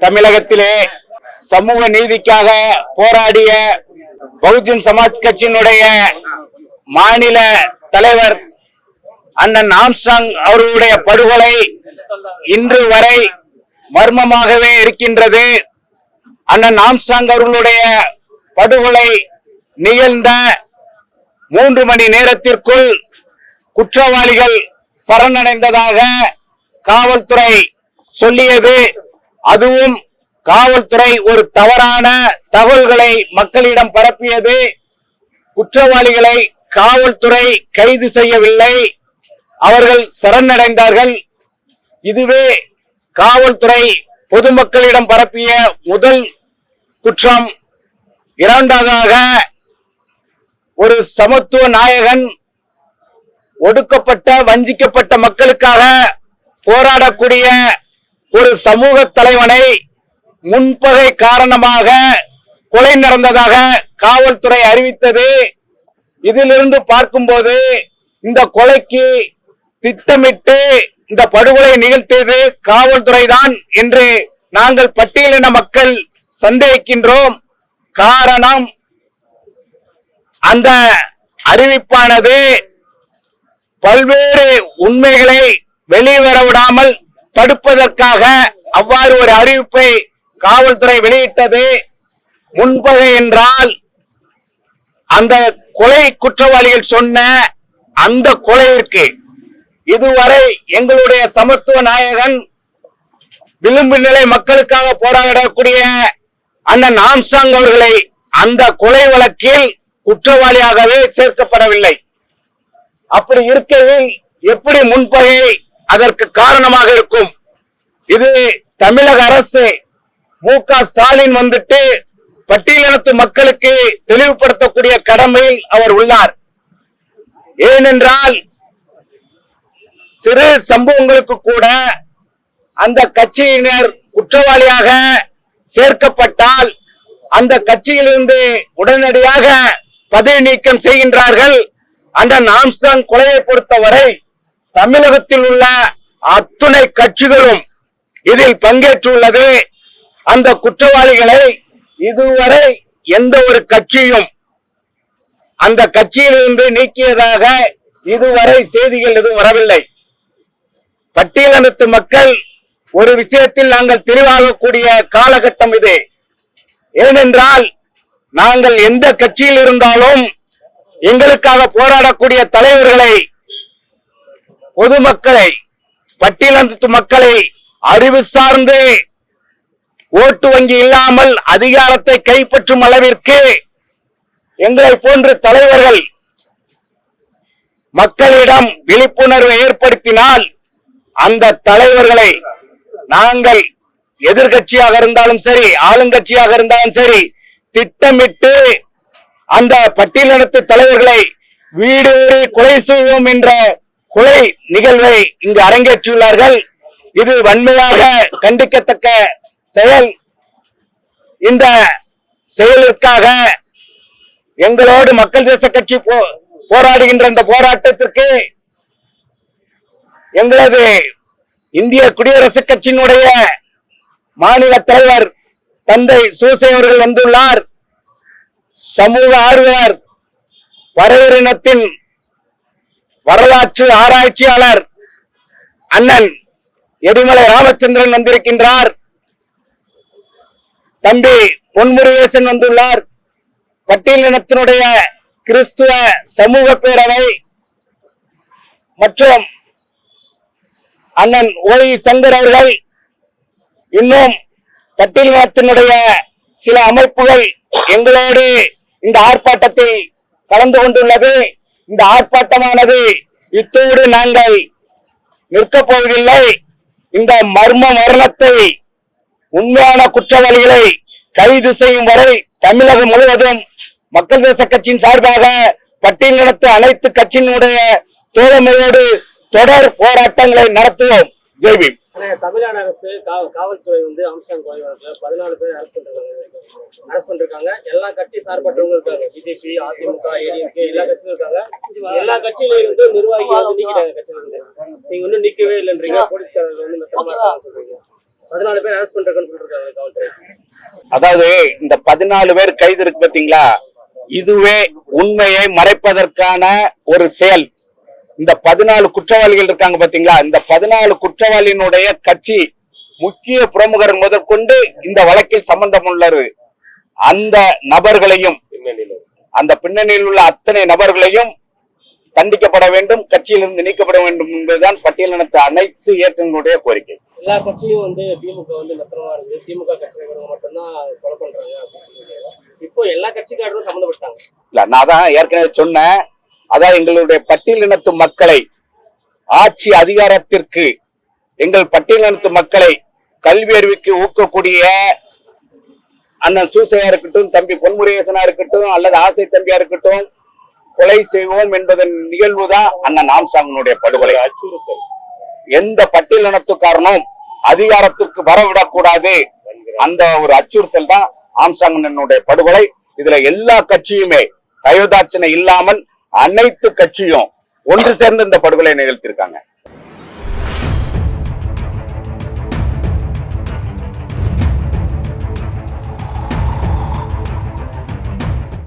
தமிழகத்திலே சமூக நீதிக்காக போராடிய பகுஜன் சமாஜ் கட்சியினுடைய மாநில தலைவர் அண்ணன் ஆம்ஸ்டாங் அவர்களுடைய படுகொலை இன்று வரை மர்மமாகவே இருக்கின்றது. அண்ணன் ஆம்ஸ்டாங் அவர்களுடைய படுகொலை நிகழ்ந்த மூன்று மணி நேரத்திற்குள் குற்றவாளிகள் சரணடைந்ததாக காவல்துறை சொல்லியது. அதுவும் காவல்துறை ஒரு தவறான தகவல்களை மக்களிடம் பரப்பியது. குற்றவாளிகளை காவல்துறை கைது செய்யவில்லை. அவர்கள் சரணடைந்தார்கள். இதுவே காவல்துறை பொதுமக்களிடம் பரப்பிய முதல் குற்றம். இரண்டாவதாக ஒரு சமத்துவ நாயகன் ஒடுக்கப்பட்ட வஞ்சிக்கப்பட்ட மக்களுக்காக போராடக்கூடிய ஒரு சமூக தலைவனை முன்பகை காரணமாக கொலை நடந்ததாக காவல்துறை அறிவித்தது. இதிலிருந்து பார்க்கும்போது இந்த கொலைக்கு திட்டமிட்டு இந்த படுகொலை நிகழ்த்தியது காவல்துறை தான் என்று நாங்கள் பட்டியலின மக்கள் சந்தேகிக்கின்றோம். காரணம் அந்த அறிவிப்பானது பல்வேறு உண்மைகளை வெளிவர விடாமல் தடுப்பதற்காக அவ்வாறு ஒரு அறிவிப்பை காவல்துறை வெளியிட்டது. முன்பகை என்றால் அந்த கொலை குற்றவாளிகள் சொன்ன அந்த கொலையிற்கு இதுவரை எங்களுடைய சமத்துவ நாயகன் விளிம்பு நிலை மக்களுக்காக போராடக்கூடிய அண்ணன் ஆம்சாங் அவர்களை அந்த கொலை வழக்கில் குற்றவாளியாகவே சேர்க்கப்படவில்லை. அப்படி இருக்கையில் எப்படி முன்பகை அதற்கு காரணமாக இருக்கும். இது தமிழக அரசு மு க ஸ்டாலின் வந்துட்டு பட்டியலினத்து மக்களுக்கு தெளிவுபடுத்தக்கூடிய கடமையில் அவர் உள்ளார். ஏனென்றால் சிறு சம்பவங்களுக்கு கூட அந்த கட்சியினர் குற்றவாளியாக சேர்க்கப்பட்டால் அந்த கட்சியிலிருந்து உடனடியாக பதவி நீக்கம் செய்கின்றார்கள். அந்த நாம்ஸ்டாங் கொலையை பொறுத்தவரை தமிழகத்தில் உள்ள அத்துணை கட்சிகளும் இதில் பங்கேற்றுள்ளது. அந்த குற்றவாளிகளை இதுவரை எந்த ஒரு கட்சியும் அந்த கட்சியிலிருந்து நீக்கியதாக இதுவரை செய்திகள் எதுவும் வரவில்லை. பட்டியலினத்து மக்கள் ஒரு விஷயத்தில் நாங்கள் தெளிவாகக்கூடிய காலகட்டம் இது. ஏனென்றால் நாங்கள் எந்த கட்சியில் இருந்தாலும் எங்களுக்காக போராடக்கூடிய தலைவர்களை பொதுமக்களை பட்டியலினத்து மக்களை அறிவு சார்ந்து ஓட்டு வங்கி இல்லாமல் அதிகாரத்தை கைப்பற்றும் அளவிற்கு எங்களை போன்ற தலைவர்கள் மக்களிடம் விழிப்புணர்வை ஏற்படுத்தினால் அந்த தலைவர்களை நாங்கள் எதிர்கட்சியாக இருந்தாலும் சரி ஆளுங்கட்சியாக இருந்தாலும் சரி திட்டமிட்டு அந்த பட்டியலினத்து தலைவர்களை வீடு கொலை செய்வோம் என்ற கொலை நிகழ்வை இங்கு அரங்கேற்றியுள்ளார்கள் இது வன்மையாக கண்டிக்கத்தக்க செயல். இந்த செயலிற்காக எங்களோடு மக்கள் தேச கட்சி போ- போராடுகின்ற இந்த போராட்டத்திற்கு எங்களது இந்திய குடியரசுக் கட்சியினுடைய மாநில தலைவர் தந்தை சூசை அவர்கள் வந்துள்ளார். சமூக ஆர்வலர் பறையரினத்தின் வரலாற்று ஆராய்ச்சியாளர் அண்ணன் எடிமலை ராமச்சந்திரன் வந்திருக்கின்றார். தம்பி பொன்முருகேசன் வந்துள்ளார். பட்டியலினத்தினுடைய கிறிஸ்துவ சமூக பேரவை மற்றும் அண்ணன் ஓய் சங்கர் அவர்கள் இன்னும் பட்டியலினத்தினுடைய சில அமைப்புகள் எங்களோடு இந்த ஆர்ப்பாட்டத்தில் கலந்து கொண்டுள்ளது. இந்த ஆர்ப்பாட்டமானது இத்தோடு நாங்கள் நிற்கப் போவதில்லை. இந்த மர்ம மரணத்தை உண்மையான குற்றவாளிகளை கைது செய்யும் வரை தமிழகம் முழுவதும் மக்கள் தேச கட்சியின் சார்பாக பட்டியலினத்து அனைத்து கட்சியினுடைய தோழமையோடு தொடர் போராட்டங்களை நடத்துவோம். ஜெய்பீம். தமிழ்நாடு அரசு காவல்துறை வந்து அம்சாங் பதினாலு பேர் அரசு அரெஸ்ட் பண்ணிருக்காங்க. எல்லா கட்சி சார்பற்றவங்க இருக்காங்க. பிஜேபி அதிமுக ஏடிஎம்கே எல்லா கட்சியும் இருக்காங்க. எல்லா கட்சியில இருந்து நிர்வாகிகள் வந்து நீக்கிட்டாங்க கட்சியில இருந்து நீங்க இன்னும் நிக்கவே இல்லைன்றீங்க. போலீஸ்காரர்கள் வந்து சொல்றீங்க. பதினாலு பேர் அரெஸ்ட் பண்றாங்கன்னு சொல்லிருக்காங்க காவல்துறை. அதாவது இந்த பதினாலு பேர் கைது இருக்கு பாத்தீங்களா? இதுவே உண்மையை மறைப்பதற்கான ஒரு செயல். இந்த பதினாலு குற்றவாளிகள் இருக்காங்க பாத்தீங்களா? இந்த பதினாலு குற்றவாளியினுடைய கட்சி முக்கிய பிரமுகர் முதற்கொண்டு இந்த வழக்கில் சம்பந்தம் உள்ளது. அந்த நபர்களையும் அந்த பின்னணியில் உள்ள அத்தனை நபர்களையும் தண்டிக்கப்பட வேண்டும் கட்சியிலிருந்து நீக்கப்பட வேண்டும் என்பதுதான் பட்டியலினத்து அனைத்து இயக்கங்களுடைய கோரிக்கை. எல்லா கட்சியும் வந்து திமுக வந்து மெத்தனமா இருக்கு திமுக கட்சியினர்கள் மட்டும்தான் கொலை பண்றாங்க. இப்போ எல்லா கட்சிக்காரரும் சம்மந்தப்பட்டாங்க. இல்ல நான் தான் ஏற்கனவே சொன்னேன். அதான் எங்களுடைய பட்டியலினத்து மக்களை ஆட்சி அதிகாரத்திற்கு எங்கள் பட்டியலினத்து மக்களை கல்வி அறிவுக்கு ஊக்கக்கூடிய அண்ணன் சூசையா இருக்கட்டும் தம்பி பொன்முருகேசனா இருக்கட்டும் அல்லது ஆசை தம்பியா இருக்கட்டும் கொலை செய்வோம் என்பதன் நிகழ்வுதான் அண்ணன் ஆம்சாங்கனுடைய படுகொலை. அச்சுறுத்தல் எந்த பட்டியலினத்துக்காரனும் அதிகாரத்திற்கு வரவிடக்கூடாது அந்த ஒரு அச்சுறுத்தல் தான் ஆம்சாங்கனுடைய படுகொலை. இதுல எல்லா கட்சியுமே தயோதாட்சணை இல்லாமல் அனைத்து கட்சியும் ஒன்று சேர்ந்து இந்த படுகொலை நிகழ்த்திருக்காங்க